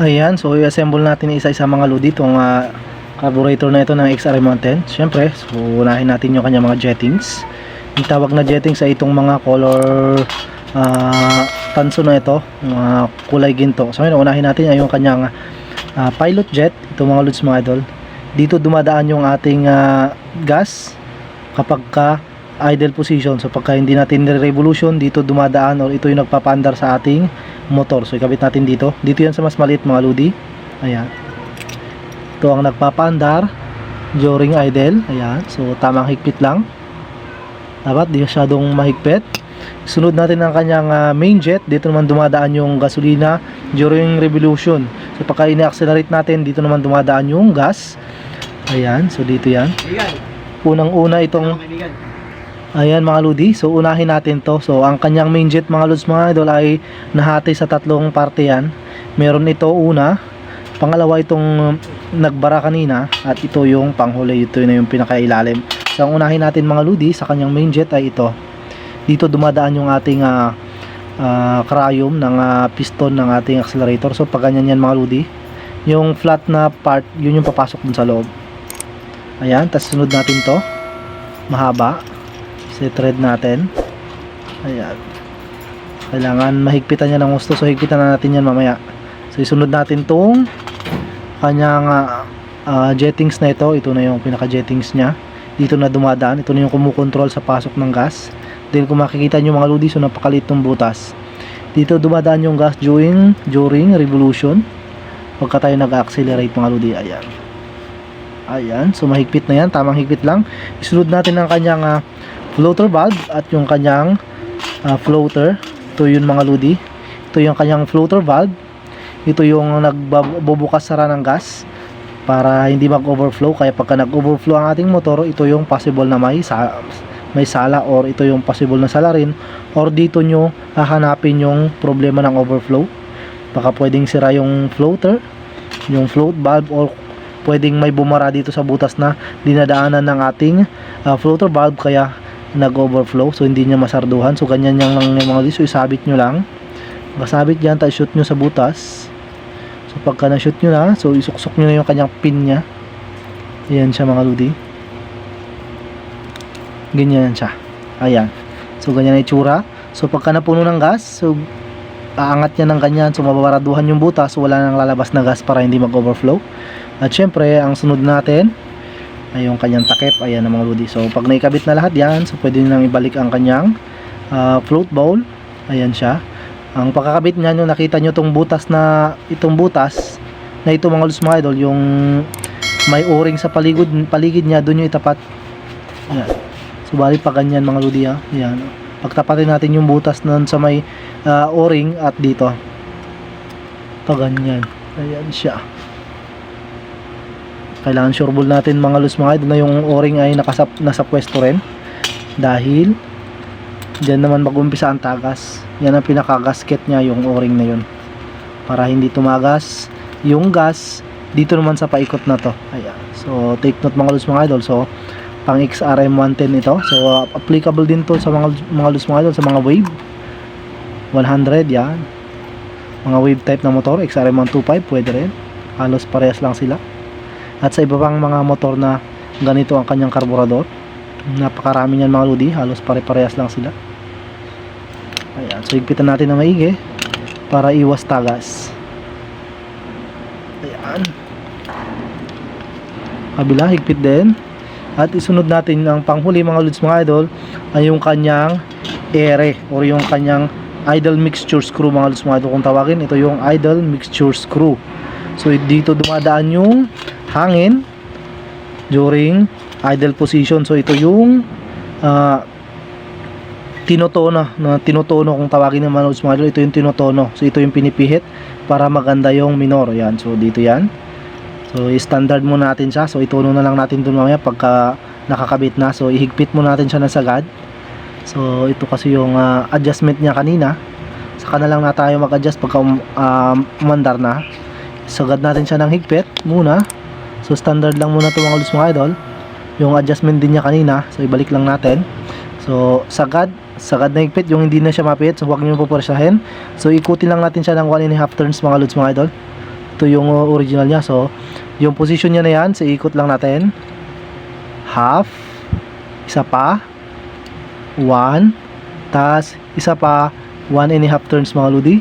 Ayan, so i-assemble natin isa-isa mga lodi itong ah, carburetor na ito ng XRM110. Siyempre, so unahin natin yung kanyang mga jettings. Yung tawag na jettings ay itong mga color ah, tanso na ito, mga kulay ginto. So ngayon, unahin natin ay yung kanyang ah, pilot jet, itong mga lods mga idol. Dito dumadaan yung ating ah, gas kapag ka idle position. So pagka hindi natin revolution, dito dumadaan or ito yung nagpapandar sa ating motor. So ikabit natin dito. Dito yan sa mas maliit mga ludi. Ayan. Ito ang nagpapandar during idle. Ayan. So tamang higpit lang. Dapat di masyadong mahigpit. Sunod natin ang kanyang ah, main jet. Dito naman dumadaan yung gasolina during revolution. So pagka ini-accelerate natin, dito naman dumadaan yung gas. Ayan. So dito yan. Kaibigan. Unang-una itong. Ayan mga ludi, so unahin natin to. So ang kanyang main jet mga lods mga idol ay nahati sa tatlong parte yan. Meron ito una, pangalawa itong nagbara kanina at ito yung panghuli, ito na yung pinakailalim. So ang unahin natin mga ludi sa kanyang main jet ay ito. Dito dumadaan yung ating ah, ah, cryum ng ah, piston ng ating accelerator. So pag ganyan yan mga ludi, yung flat na part, yun yung papasok dun sa loob. Ayan, tapos sunod natin to. Mahaba si thread natin. Ayan. Kailangan mahigpitan niya ng gusto. So higpitan na natin yan mamaya. So isunod natin tong kanyang ah, ah, jettings na ito. Ito na yung pinaka jettings niya. Dito na dumadaan. Ito na yung kumukontrol sa pasok ng gas. Then kung makikita nyo mga ludi so napakalit ng butas. Dito dumadaan yung gas during during revolution. Pagka tayo nag-accelerate mga ludi. Ayan. Ayan. So mahigpit na yan. Tamang higpit lang. Isunod natin ang kanyang ah, floater valve at yung kanyang ah, floater. Ito yung mga ludi. Ito yung kanyang floater valve ito yung nagbubukas sara ng gas para hindi mag-overflow. Kaya pagka nag-overflow ang ating motor ito yung possible na may sa may sala or ito yung possible na sala rin. Or dito nyo hahanapin yung problema ng overflow. Baka pwedeng sira yung floater yung float valve or pwedeng may bumara dito sa butas na dinadaanan ng ating ah, floater valve kaya nag-overflow so hindi niya masarduhan. So ganyan yung lang yung mga liso isabit nyo lang. Masabit yan tapos shoot nyo sa butas. So pagka na-shoot nyo na so isuksok nyo na yung kanyang pin nya ayan siya mga ludi. Ganyan siya. Ayan. So ganyan ang itsura. So pagka napuno ng gas so aangat niya ng ganyan. So mababaraduhan yung butas. So wala nang lalabas na gas para hindi mag-overflow. At syempre ang sunod natin ay yung kanyang takip. Ayan ang mga ludi so pag naikabit na lahat yan so pwede nang ibalik ang kanyang ah, float bowl. Ayan siya. Ang pagkakabit niya nyo nakita nyo itong butas na itong butas na ito mga lus mga idol yung may o-ring sa paligid, paligid niya doon yung itapat. Ayan. So bali pa ganyan mga ludi ha ayan. Pagtapatin natin yung butas nun sa may ah, o-ring at dito. Pa ganyan. Ayan siya kailangan sure ball natin mga lus mga idol na yung o-ring ay nakasap, nasa pwesto rin. Dahil dyan naman mag-umpisa ang tagas. Yan ang pinaka-gasket niya yung o-ring na yun. Para hindi tumagas. Yung gas dito naman sa paikot na to. Ayan. So take note mga lus mga idol. So pang XRM 110 ito. So uh, applicable din to sa mga mga lus mga idol sa mga wave. 100 yan. Mga wave type na motor XRM 125 pwede rin. Halos parehas lang sila at sa iba pang mga motor na ganito ang kanyang karburador napakarami niyan mga ludi. Halos pare-parehas lang sila. Ayan so higpitan natin na maigi para iwas tagas. Ayan. Kabila higpit din. At isunod natin ang panghuli mga lods mga idol ay yung kanyang ere or yung kanyang idle mixture screw mga lods mga idol. Kung tawagin ito yung idle mixture screw so dito dumadaan yung hangin during idle position so ito yung ah, tinotono na tinotono kung tawagin ng mga idol ito yung tinotono so ito yung pinipihit para maganda yung minor yan so dito yan So, i-standard mo natin siya. So, ituno na lang natin dun mamaya pagka nakakabit na. So, ihigpit mo natin siya ng sagad. So, ito kasi yung ah, adjustment niya kanina. Saka na lang na tayo mag-adjust pagka um, um, umandar na. Sagad natin siya ng higpit muna. So standard lang muna ito mga ulos mga idol. Yung adjustment din niya kanina. So ibalik lang natin. So sagad, sagad na higpit yung hindi na siya mapit. So huwag niyo puporsahin. So ikutin lang natin siya ng 1 and a half turns mga lods mga idol. Ito yung uh, original niya. So yung position niya na yan, so ikot lang natin. Half, isa pa, 1, tas isa pa, 1 and a half turns mga ludi.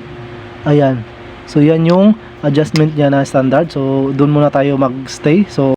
Ayan, So yan yung adjustment niya na standard. So doon muna tayo magstay. So